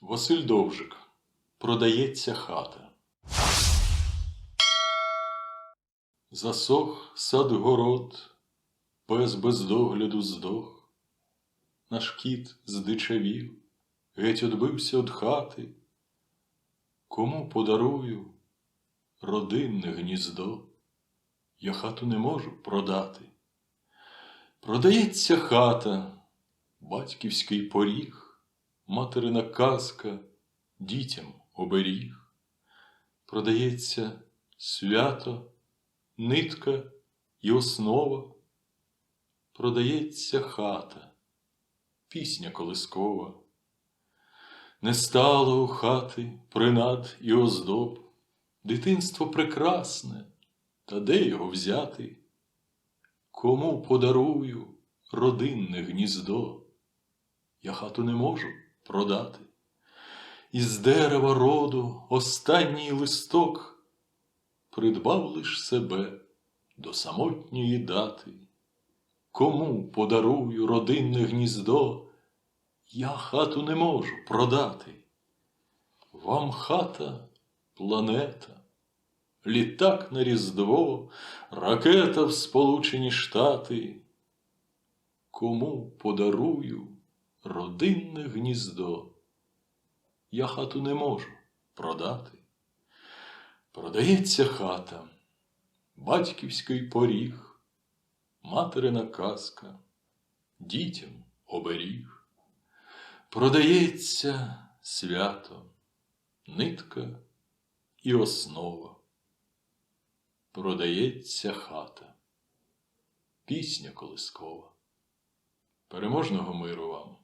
Василь Довжик. Продається хата. Засох сад город, пес без догляду здох. Наш кіт здичавів, геть одбився від хати. Кому подарую родинне гніздо? Я хату не можу продати. Продається хата, батьківський поріг, материна казка, дітям оберіг. Продається свято, нитка і основа. Продається хата, пісня колискова. Не стало у хати принад і оздоб, дитинство прекрасне, та де його взяти? Кому подарую родинне гніздо? Я хату не можу продати. Із дерева роду останній листок придбав лиш себе до самотньої дати. Кому подарую родинне гніздо? Я хату не можу продати. Вам хата планета, літак на Різдво, ракета в Сполучені Штати. Кому подарую родинне гніздо? Я хату не можу продати. Продається хата, батьківський поріг, материна казка, дітям оберіг. Продається свято, нитка і основа. Продається хата, пісня колискова. Переможного миру вам!